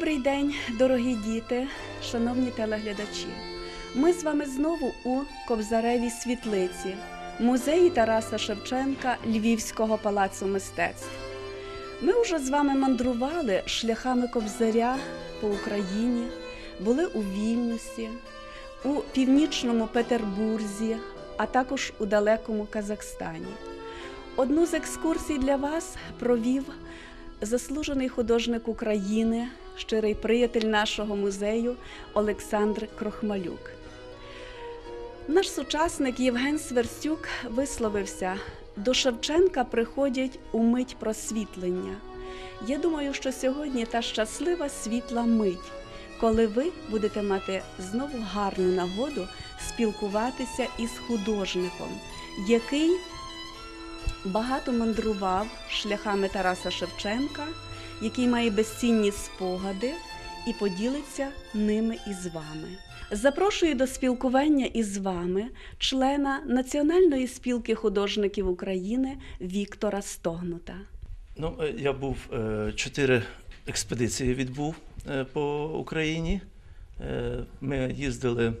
Добрий день, дорогі діти, шановні телеглядачі. Ми з вами знову у Кобзаревій світлиці, музеї Тараса Шевченка Львівського палацу мистецтв. Ми вже з вами мандрували шляхами Кобзаря по Україні, були у Вільнюсі, у північному Петербурзі, а також у далекому Казахстані. Одну з екскурсій для вас провів заслужений художник України, щирий приятель нашого музею Олександр Крохмалюк. Наш сучасник Євген Сверстюк висловився: до Шевченка приходять у мить просвітлення. Я думаю, що сьогодні та щаслива світла мить, коли ви будете мати знову гарну нагоду спілкуватися із художником, який багато мандрував шляхами Тараса Шевченка, який має безцінні спогади і поділиться ними із вами. Запрошую до спілкування із вами члена Національної спілки художників України Віктора Стогнута. Ну, е, я був е, чотири експедиції відбув е, по Україні. Ми їздили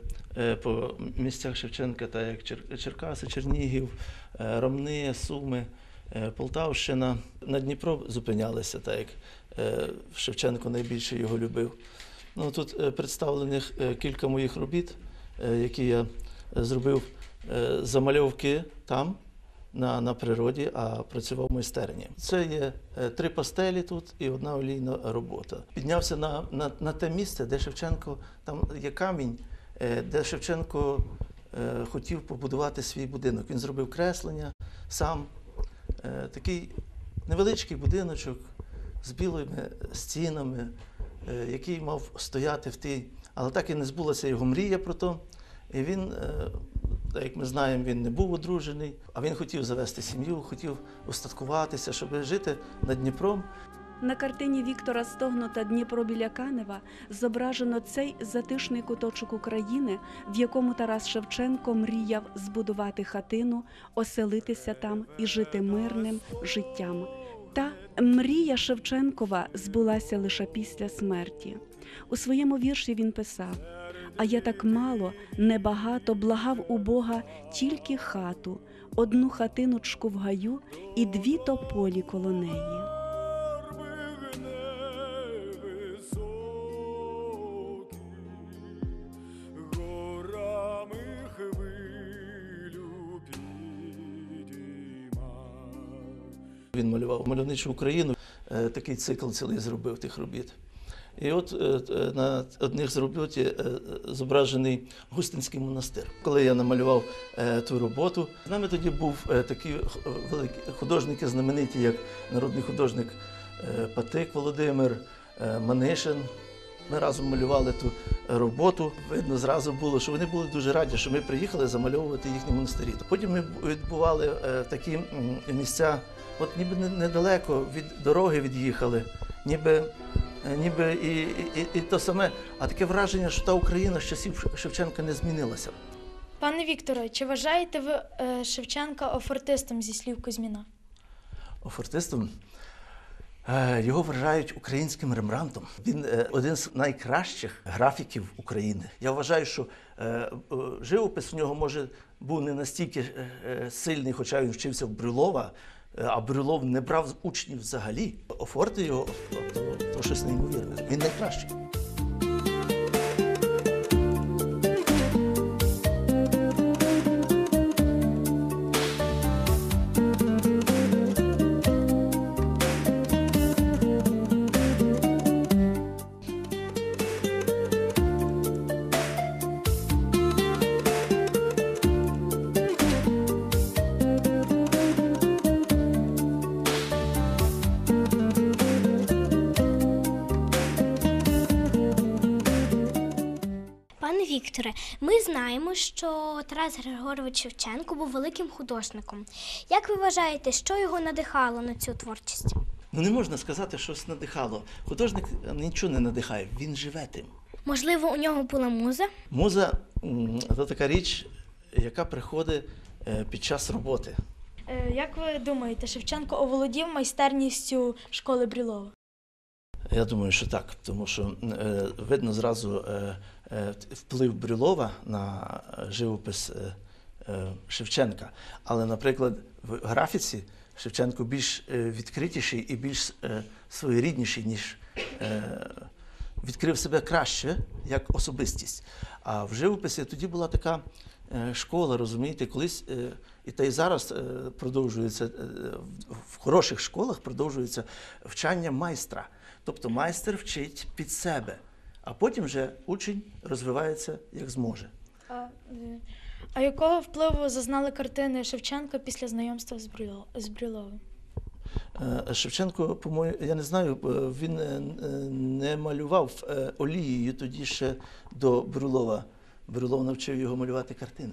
по місцях Шевченка, так як Чер- Черкаси, Чернігів, Ромни, Суми, Полтавщина. На Дніпро зупинялися, так як е, Шевченко найбільше його любив. Ну, тут е, представлених е, кілька моїх робіт, е, які я е, зробив е, замальовки там, на, на природі, а працював в майстерні. Це є е, три пастелі тут і одна олійна робота. Піднявся на, на, на те місце, де Шевченко, там є камінь, е, де Шевченко е, хотів побудувати свій будинок. Він зробив креслення сам. Е, такий невеличкий будиночок з білими стінами, е, який мав стояти в тій, але так і не збулася його мрія про то. І він, е, як ми знаємо, він не був одружений, а він хотів завести сім'ю, хотів устаткуватися, щоб жити над Дніпром. На картині Віктора Стогнута Дніпро біля Канева зображено цей затишний куточок України, в якому Тарас Шевченко мріяв збудувати хатину, оселитися там і жити мирним життям. Та мрія Шевченкова збулася лише після смерті. У своєму вірші він писав: А я так мало, небагато благав у Бога тільки хату, одну хатиночку в гаю і дві тополі коло неї. Він малював мальовничу Україну, е, такий цикл цілий зробив тих робіт. І от е, е, на одних з робіт зображений Густинський монастир. Коли я намалював ту роботу, з нами тоді був такі х- великі художники, знамениті, як народний художник Патик Володимир, Манишин. Ми разом малювали ту роботу. Видно, зразу було, що вони були дуже раді, що ми приїхали замальовувати їхні монастирі. Потім ми відбували такі місця, от ніби недалеко від дороги від'їхали, ніби, е, ніби і, і, і, і то саме, а таке враження, що та Україна з часів Шевченка не змінилася. Пане Вікторе, чи вважаєте ви е, Шевченка офортистом зі слів Кузьміна? Офортистом е, його вважають українським рембрантом. Він один з найкращих графіків України. Я вважаю, що живопис у нього може був не настільки сильний, хоча він вчився в Брюлова, а Брюлов не брав учнів взагалі. Офорти його то, то щось неймовірне. Він найкращий. Вікторе, ми знаємо, що Тарас Григорович Шевченко був великим художником. Як ви вважаєте, що його надихало на цю творчість? Ну не можна сказати, що щось надихало. Художник нічого не надихає, він живе тим. Можливо, у нього була муза? Муза це така річ, яка приходить е, під час роботи. Е, Як ви думаєте, Шевченко оволодів майстерністю школи Брюлова? Я думаю, що так, тому що е, видно зразу е, е, вплив Брюлова на живопис Шевченка. Але, наприклад, в графіці Шевченко більш відкритіший і більш своєрідніший, ніж відкрив себе краще як особистість. А в живописі тоді була така школа, розумієте, колись. І та й зараз продовжується в хороших школах продовжується вчання майстра. Тобто майстер вчить під себе, а потім вже учень розвивається як зможе. А, а якого впливу зазнали картини Шевченка після знайомства з, Брюловим? Е, Шевченко, по-моєму, я не знаю, він е, е, не малював олією тоді ще до Брюлова. Брюлов навчив його малювати картини.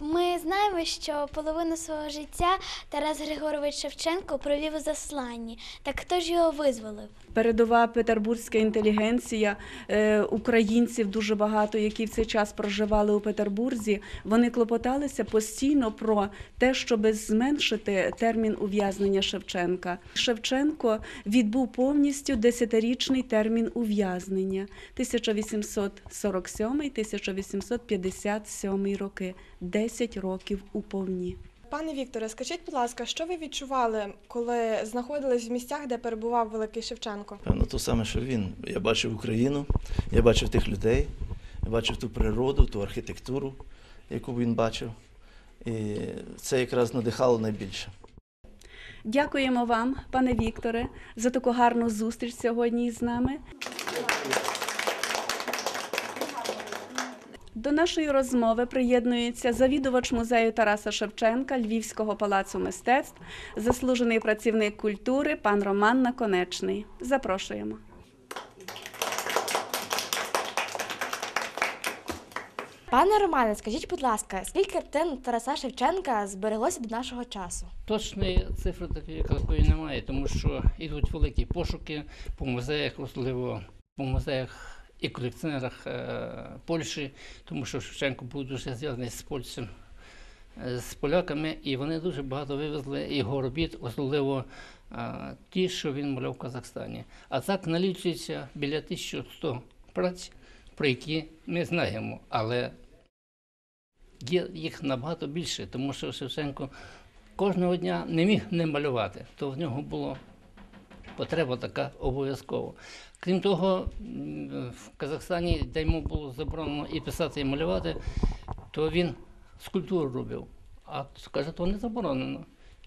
Ми знаємо, що половину свого життя Тарас Григорович Шевченко провів у засланні. Так хто ж його визволив? Передова петербурзька інтелігенція е, українців дуже багато, які в цей час проживали у Петербурзі. Вони клопоталися постійно про те, щоб зменшити термін ув'язнення Шевченка. Шевченко відбув повністю десятирічний термін ув'язнення 1847-1857 роки, 10 років уповні. Пане Вікторе, скажіть, будь ласка, що ви відчували, коли знаходились в місцях, де перебував великий Шевченко? Певно, то саме, що він. Я бачив Україну, я бачив тих людей, я бачив ту природу, ту архітектуру, яку він бачив. І це якраз надихало найбільше. Дякуємо вам, пане Вікторе, за таку гарну зустріч сьогодні із нами. До нашої розмови приєднується завідувач музею Тараса Шевченка Львівського палацу мистецтв, заслужений працівник культури пан Роман Наконечний. Запрошуємо. Пане Романе, скажіть, будь ласка, скільки картин Тараса Шевченка збереглося до нашого часу? Точної цифри такої якої немає, тому що йдуть великі пошуки по музеях, особливо по музеях і колекціонерах е, Польщі, тому що Шевченко був дуже зв'язаний з Польщею, е, з поляками, і вони дуже багато вивезли його робіт, особливо е, ті, що він малював в Казахстані. А так налічується біля 1100 праць, про які ми знаємо, але є їх набагато більше, тому що Шевченко кожного дня не міг не малювати, то в нього була потреба така обов'язково. Крім того, в Казахстані, де йому було заборонено і писати, і малювати, то він скульптуру робив. А каже, то не заборонено.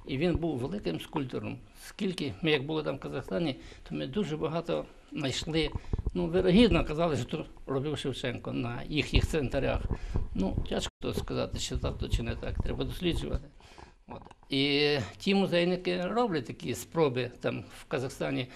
І він був великим скульптором. Скільки ми, як були там в Казахстані, то ми дуже багато знайшли. Ну, вирогідно казали, що то робив Шевченко на їхніх центарях. Ну, тяжко сказати, чи так, то чи не так. Треба досліджувати. От. І ті музейники роблять такі спроби там в Казахстані,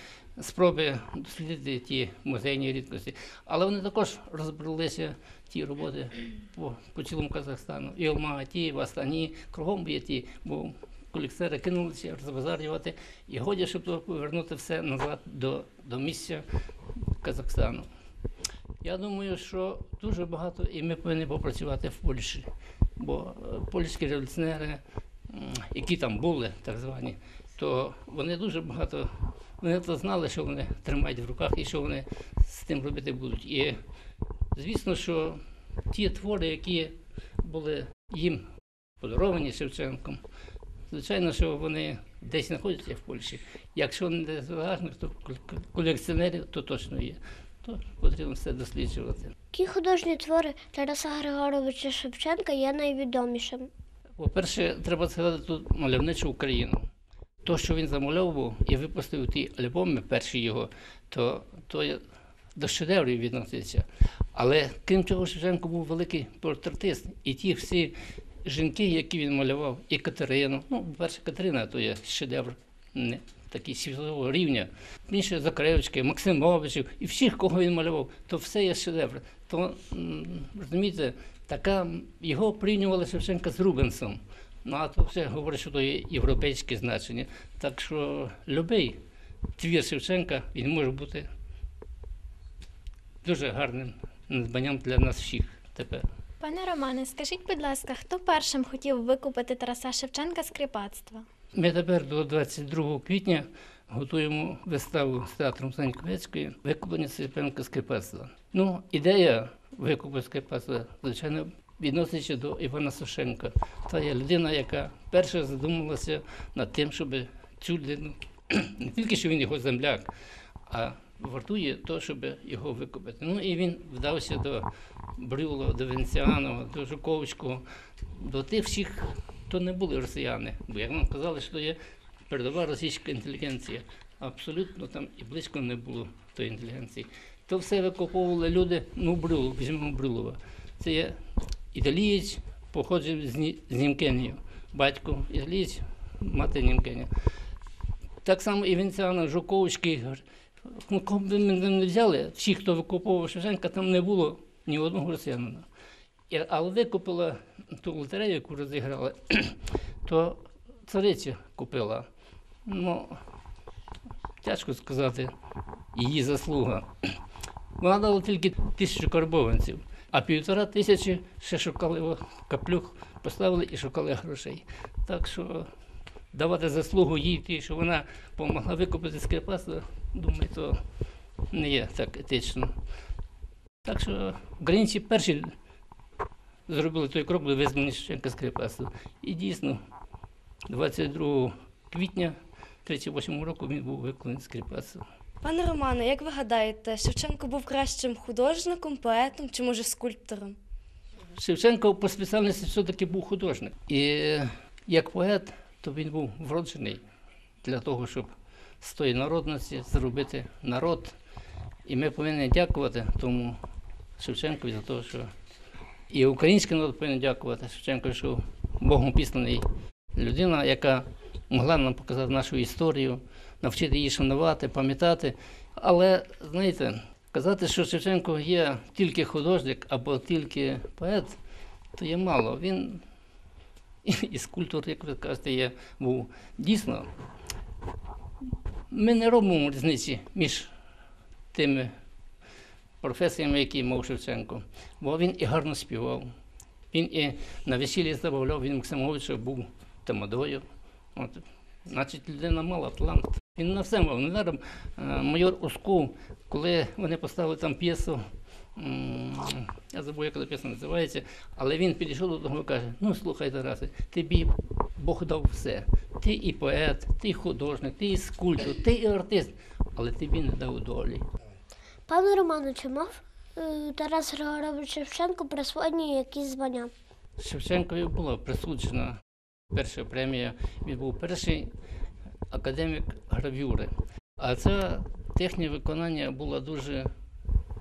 спроби дослідити ті музейні рідкості. Але вони також розбралися ті роботи по, по цілому Казахстану. І в Алматі, і Астані, кругом є ті, бо колекціонери кинулися розбазарювати. І годі, щоб повернути все назад до, до місця Казахстану. Я думаю, що дуже багато і ми повинні попрацювати в Польщі, бо е, польські революціонери, які там були, так звані, то вони дуже багато, вони то знали, що вони тримають в руках і що вони з тим робити будуть. І звісно, що ті твори, які були їм подаровані Шевченком, звичайно, що вони десь знаходяться в Польщі. Якщо не загажних, то колекціонерів то точно є. То потрібно все досліджувати. Які художні твори Тараса Григоровича Шевченка є найвідомішим? По-перше, треба згадати тут мальовничу Україну. То, що він замальовував і випустив ті альбоми, перші його, то, то до шедеврів відноситься. Але крім цього, Шевченко був великий портретист. І ті всі жінки, які він малював, і Катерину. Ну, перша Катерина то є шедевр не, такий світового рівня. Інше Закаревички, Максимовичів і всіх, кого він малював, то все є шедевр. То розумієте, така його порівнювали Шевченка з Рубенсом. Ну, а то все говорить, що то є європейське значення. Так що любий твір Шевченка він може бути дуже гарним надбанням для нас всіх тепер. Пане Романе, скажіть, будь ласка, хто першим хотів викупити Тараса Шевченка з кріпацтва? Ми тепер до 22 квітня готуємо виставу з театром Саньковецької викуплення Шевченка Скрипецтва. Ну, ідея викупу Скрипецтва, звичайно, відноситься до Івана Сушенка. Та є людина, яка перша задумалася над тим, щоб цю людину, не тільки що він його земляк, а вартує то, щоб його викупити. Ну і він вдався до Брюлова, до Венціанова, до Жуковського, до тих всіх, хто не були росіяни. Бо як нам казали, що є передова російська інтелігенція. Абсолютно там і близько не було тої інтелігенції. То все викуповували люди, ну, Брюлов, візьмемо Брюлова. Це є італієць, походжив з, з Німкенію. Батько італієць, мати Німкеня. Так само і Венціана, Жуковський. Ну, кого б ми не взяли, всі, хто викуповував Шевченка, там не було ні одного росіянина. Але викупила ту лотерею, яку розіграли, то цариця купила. Ну, тяжко сказати, її заслуга. Вона дала тільки тисячу карбованців, а півтора тисячі ще шукали каплюх, поставили і шукали грошей. Так що давати заслугу їй, ті, що вона допомогла викупити скрипацтво, думаю, то не є так етично. Так що українці перші зробили той крок до визволення Шевченка скрипацтва. І дійсно, 22 квітня 38 року він був виконаний скрипацтвом. Пане Романе, як ви гадаєте, Шевченко був кращим художником, поетом чи може скульптором? Шевченко по спеціальності все-таки був художник. І як поет, то він був вроджений для того, щоб з тої народності зробити народ. І ми повинні дякувати тому Шевченкові за те, що і український народ повинен дякувати Шевченку, що Богом післаний людина, яка могла нам показати нашу історію, навчити її шанувати, пам'ятати. Але знаєте, казати, що Шевченко є тільки художник або тільки поет, то є мало. Він і, скульптор, як ви кажете, є, був. Дійсно, ми не робимо різниці між тими професіями, які мав Шевченко. Бо він і гарно співав. Він і на весіллі забавляв, він Максимовича був тамадою. От. Значить, людина мала талант. Він на все мав. Недаром е, майор Усков, коли вони поставили там п'єсу, я забув, як п'єса називається, але він підійшов до того і каже: ну слухай, Тарасе, тобі Бог дав все. Ти і поет, ти і художник, ти і скульптор, ти і артист, але тобі не дав долі. Пане Романе, чи мав е, Тарас Григорович Шевченко присвоєні якісь звання? Шевченкові була присуджена перша премія. Він був перший академік гравюри. А ця техніка виконання була дуже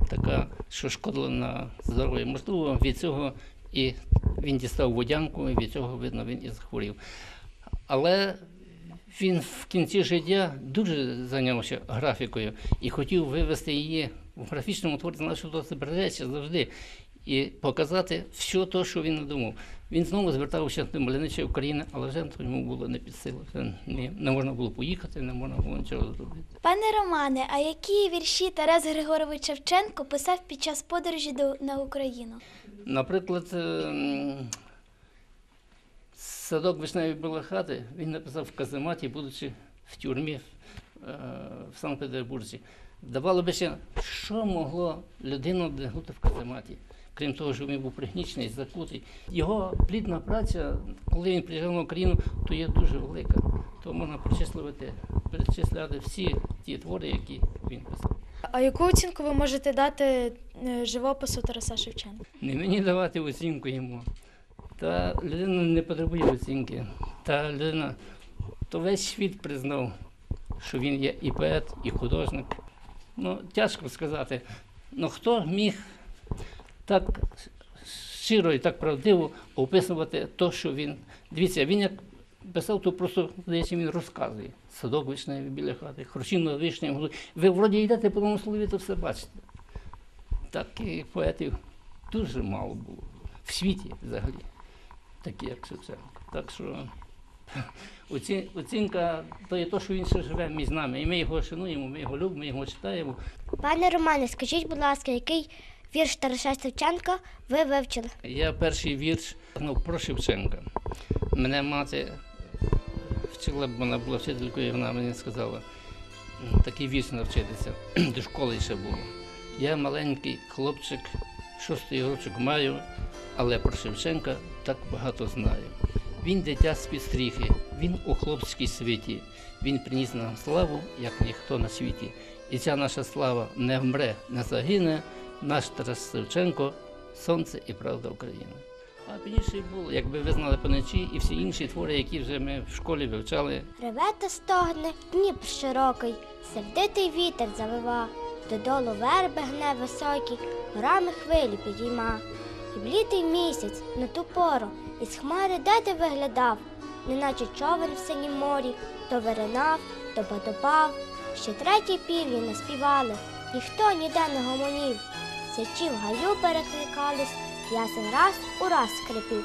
така, що шкодила на здоров'я. Можливо, від цього і він дістав водянку, і від цього, видно, він і захворів. Але він в кінці життя дуже зайнявся графікою і хотів вивести її в графічному творі, знав, що це збережеться завжди. І показати все те, що він надумав. Він знову звертався до мальовничої України, але вже йому було не під силу. Не, не можна було поїхати, не можна було нічого зробити. Пане Романе, а які вірші Тарас Григорович Шевченко писав під час подорожі до, на Україну? Наприклад, ем, садок вишневі були хати він написав в казематі, будучи в тюрмі е, в Санкт-Петербурзі. Здавало би ще, що могло людину дегнути в казематі, крім того, що він був пригнічений, закутий. Його плідна праця, коли він приїжджав на Україну, то є дуже велика. То можна перечислювати, перечисляти всі ті твори, які він писав. А яку оцінку ви можете дати е, живопису Тараса Шевченка? Не мені давати оцінку йому. Та людина не потребує оцінки. Та людина, то весь світ признав, що він є і поет, і художник. Ну, тяжко сказати. Ну хто міг так щиро і так правдиво описувати те, що він. Дивіться, він як писав, то просто, здається, він розказує. Садок вишневий біля хати, хрущина вишня. в Ви вроді йдете по тому слові, то все бачите. Таких поетів дуже мало було в світі взагалі, такі як Шевченко. Так що оці- оцінка то є те, що він ще живе між нами. І ми його шануємо, ми його любимо, ми його читаємо. Пане Романе, скажіть, будь ласка, який вірш Тараса Шевченка ви вивчили? Я перший вірш ну, про Шевченка. Мене мати вчила, бо вона була вчителькою, і вона мені сказала: такий вірш навчитися. До школи ще було. Я маленький хлопчик, шостий рочок маю, але про Шевченка так багато знаю. Він дитя з підстріхи, він у хлопській світі. Він приніс нам славу, як ніхто на світі. І ця наша слава не вмре, не загине. Наш Тарас Шевченко, сонце і правда України. А пізніше було, якби ви знали поночі і всі інші твори, які вже ми в школі вивчали. Реве та стогне Дніпр широкий, сердитий вітер завива, додолу верби гне високі, горами хвилі підійма. І блідий місяць на ту пору із хмари де виглядав, неначе човен в синім морі, то виринав, то потопав. Ще третій півні наспівали, ніхто ніде не гомонів. Сячі в гаю перекликались, ясен раз у раз скрипів.